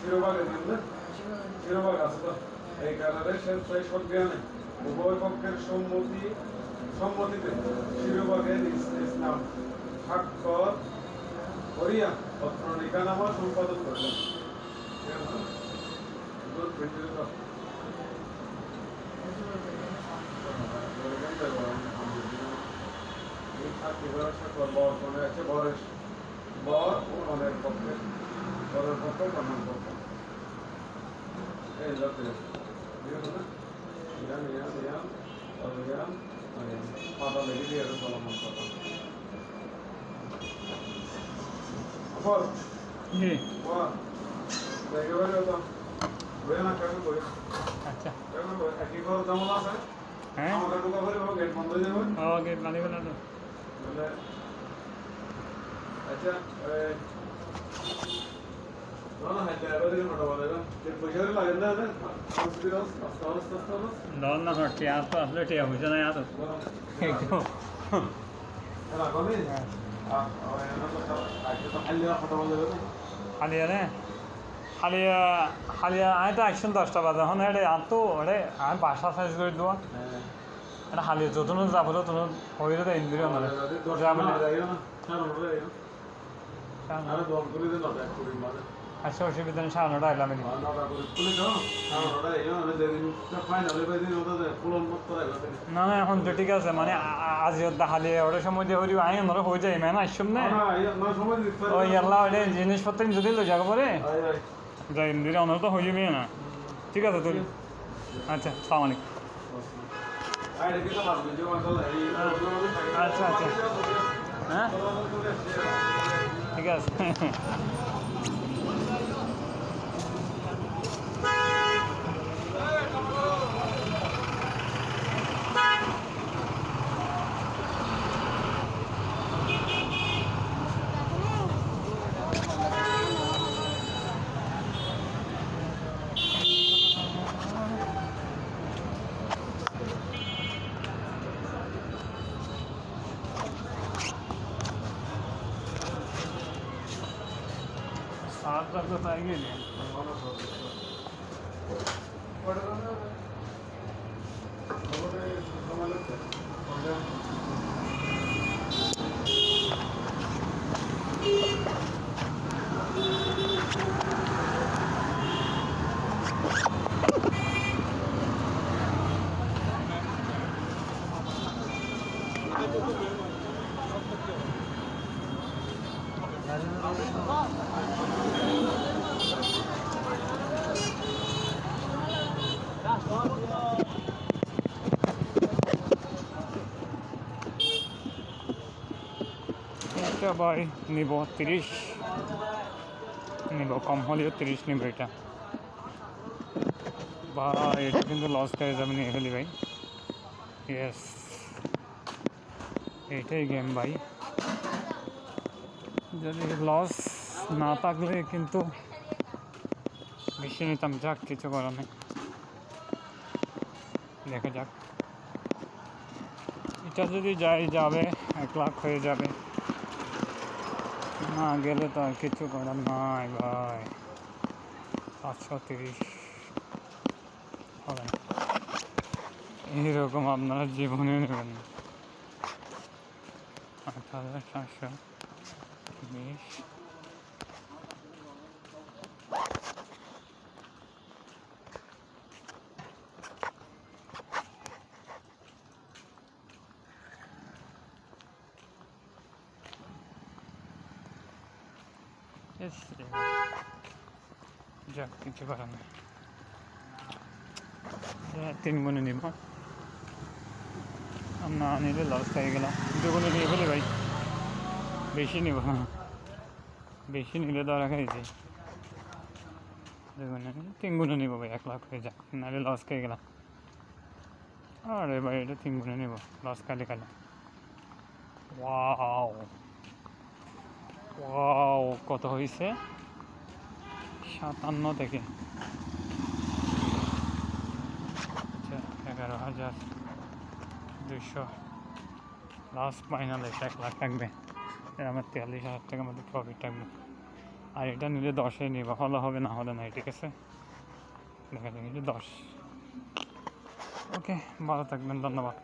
শিরোভাগে শিরোভাগ তো এই কারণে সে সেই সজ্ঞানে উভয় পক্ষের সম্মতি সম্মতিতে শিরোভাগে নিজ নিজ নাম স্বাক্ষর করিয়া পত্র নিকানামা সম্পাদন করলেন বর ও কনের পক্ষে Four. Yeah. One. There you go. Where am I coming for? अच्छा. कहाँ पर? एक बार जाऊँ ना सर. हैं? हम अगर टुका भरे हो गेट बंद हो जाएगा. हाँ गेट बंद करना तो. अच्छा. হ্যাঁ হয়ে যাবে না আস্তে আস্তে আস্তে আস্তে দল না হট টিয়া তো আসলে টিয়া হয়েছে না এত হ্যাঁ হ্যাঁ। হালিয়া রে হালিয়া হালিয়া আমি তো আসছেন দশটা বাজে এখন এটা আর তো ওরে আমি বাসা সাইজ করে দেবো হ্যাঁ এটা হালিয়া যতন যাবলো তখন হইলে তো ইন্দ্রিয় মানে যাবলে আরে দম করে দিন মানে আচ্ছা অসুবিধা নেই সাড়ে নটা এদিকে। না না এখন তো ঠিক আছে মানে আজ হালিয়া ওটা সময় দিয়ে হইব আই ওনারা হয়ে যায় মানে আসছম না। না না সময় দিতে ও ইয়াল্লা ওটা জিনিসপত্র যদি লো যাব পরে। যাই ইন্দিরা ওনারা তো হয়ে যাবে না। ঠিক আছে তুই আচ্ছা সালাম আলাইকুম। আচ্ছা, আচ্ছা। হ্যাঁ? ঠিক আছে। সাত রাখতে পাই গেলে এটা ভাই নিব তিরিশ। নিব কম হলেও তিরিশ নিব এটা। ভাই, এটা কিন্তু লস করে যাবে নিয়ে ফেলি ভাই। ইয়েস এইটাই গেম ভাই। যদি লস না থাকলে কিন্তু বেশি নিতাম, যাক, কিছু করার নেই। দেখা যাক। এটা যদি যাই, যাবে, এক লাখ হয়ে যাবে। না গেলে তো আর কিছু করার নাই ভাই। পাঁচশো তিরিশ হবে। এইরকম আপনারা জীবনে নেবেন আট হাজার সাতশো বিশ। যাক কিছু করার নেই তিন গুণে নিব আর না নিলে লস হয়ে গেলাম দুগুণে নিয়ে ফেলে ভাই বেশি নিব বেশি নিলে ধরা খাইছি দুগুণে তিন গুণে নিব ভাই এক লাখ হয়ে যাক নাহলে লস খেয়ে গেলাম আরে ভাই এটা তিন গুণে নিব লস খালি খালি ওয়াও ওয়াও কত হয়েছে সাতান্ন থেকে আচ্ছা এগারো হাজার দুইশো। লাস্ট ফাইনাল এক লাখ থাকবে। আমার তেয়াল্লিশ হাজার টাকার মধ্যে প্রফিট থাকবে। আর এটা নিলে দশে নিবা হলে হবে না হলে নাই, ঠিক আছে? দেখা যাক দশ। ওকে ভালো থাকবেন, ধন্যবাদ।